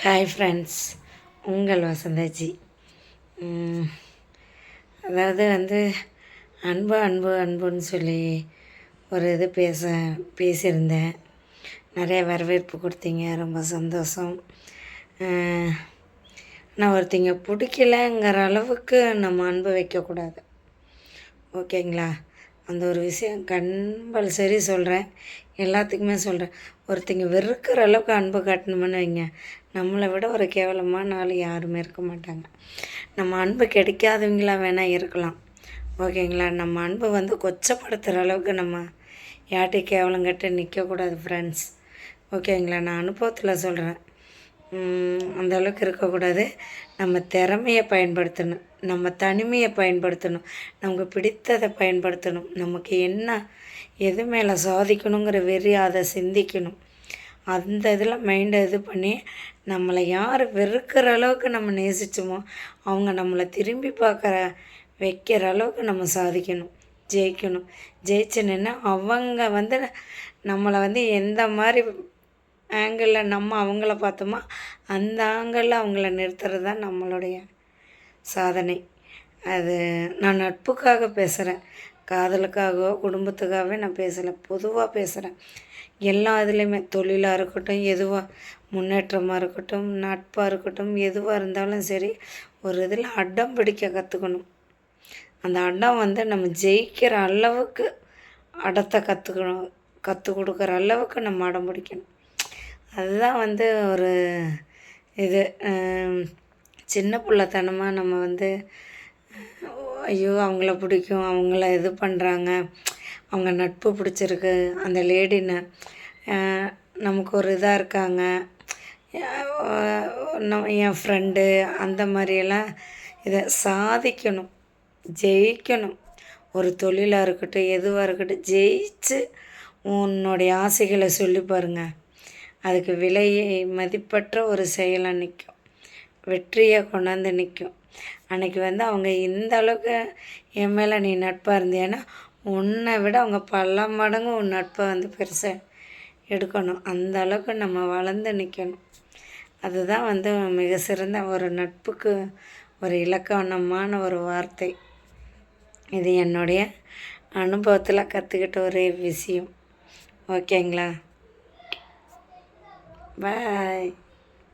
Hi friends உங்கள் வசந்தாஜி. அதாவது வந்து அன்பு அன்பு அன்புன்னு சொல்லி ஒரு இது பேச பேசியிருந்தேன். நிறைய வரவேற்பு கொடுத்தீங்க. ரொம்ப சந்தோஷம். நான் ஒருத்தங்க பிடிக்கலங்கிற அளவுக்கு நம்ம அன்பு வைக்கக்கூடாது. ஓகேங்களா? அந்த ஒரு விஷயம் கம்பல்சரி சொல்கிறேன் எல்லாத்துக்குமே சொல்கிறேன் ஒருத்தங்க வெறுக்கிற அளவுக்கு அன்பு காட்டணும்னு வைங்க. நம்மளை விட ஒரு கேவலமான ஆள் யாருமே இருக்க மாட்டாங்க. நம்ம அன்பு கிடைக்காதவங்களா வேணால் இருக்கலாம். ஓகேங்களா? நம்ம அன்பு வந்து கொச்சப்படுத்துகிற அளவுக்கு நம்ம யார்கிட்டையும் கேவலம் கட்டு நிற்கக்கூடாது ஃப்ரெண்ட்ஸ் ஓகேங்களா? நான் அனுபவத்தில் சொல்கிறேன் அந்த அளவுக்கு இருக்கக்கூடாது. நம்ம திறமையை பயன்படுத்தணும். நம்ம தனிமையை பயன்படுத்தணும். நமக்கு பிடித்ததை பயன்படுத்தணும். நமக்கு என்ன எது மேலே சாதிக்கணுங்கிற வெறி அதை சிந்திக்கணும். அந்த இதில் மைண்டை இது பண்ணி நம்மளை யார் வெறுக்கிற அளவுக்கு நம்ம நேசிச்சோமோ அவங்க நம்மளை திரும்பி பார்க்குற வைக்கிற அளவுக்கு நம்ம சாதிக்கணும் ஜெயிக்கணும். ஜெயிச்சு அவங்க வந்து நம்மளை வந்து எந்த மாதிரி ஆங்கிளில் நம்ம அவங்கள பார்த்தோமோ அந்த ஆங்கிளில் அவங்கள நிறுத்துறது தான் நம்மளுடைய சாதனை. அது நான் நட்புக்காக பேசுகிறேன் காதலுக்காகவோ குடும்பத்துக்காகவே நான் பேசலை. பொதுவாக பேசுகிறேன் எல்லா இதுலேயுமே தொழிலாக இருக்கட்டும் எதுவாக முன்னேற்றமாக இருக்கட்டும் நட்பாக இருக்கட்டும் எதுவாக இருந்தாலும் சரி ஒரு இதில் அடம் பிடிக்க கற்றுக்கணும் அந்த அடம் வந்து நம்ம ஜெயிக்கிற அளவுக்கு அடத்தை கற்றுக்கணும் கற்றுக் கொடுக்குற அளவுக்கு நம்ம அடம் பிடிக்கணும். அதுதான் வந்து ஒரு இது. சின்ன பிள்ளைத்தனமாக நம்ம வந்து ஐயோ அவங்கள பிடிக்கும் அவங்கள இது பண்ணுறாங்க அவங்க நட்பு பிடிச்சிருக்கு அந்த லேடினை நமக்கு ஒரு இதாக இருக்காங்க. நம் நம்ம என் ஃப்ரெண்டு அந்த மாதிரியெல்லாம் இதை சாதிக்கணும் ஜெயிக்கணும். ஒரு தொழிலாக இருக்கட்டும் எதுவாக இருக்கட்டும் ஜெயிச்சு உன்னுடைய ஆசைகளை சொல்லி பாருங்க. அதுக்கு விலை மதிப்பற்ற ஒரு செயலாக நிற்கும் வெற்றியை கொண்டாந்து நிற்கும் அன்னைக்கு வந்து அவங்க இந்த அளவுக்கு என் மேலே நீ நட்பாக இருந்தியன்னா உன்னை விட அவங்க பல மடங்கு உன் நட்பை வந்து பெருசாக எடுக்கணும். அந்த அளவுக்கு நம்ம வளர்ந்து நிற்கணும் அதுதான் வந்து மிக சிறந்த ஒரு நட்புக்கு ஒரு இலக்கணமான ஒரு வார்த்தை. இது என்னுடைய அனுபவத்தில் கற்றுக்கிட்ட ஒரே விஷயம். ஓகேங்களா? பாய்.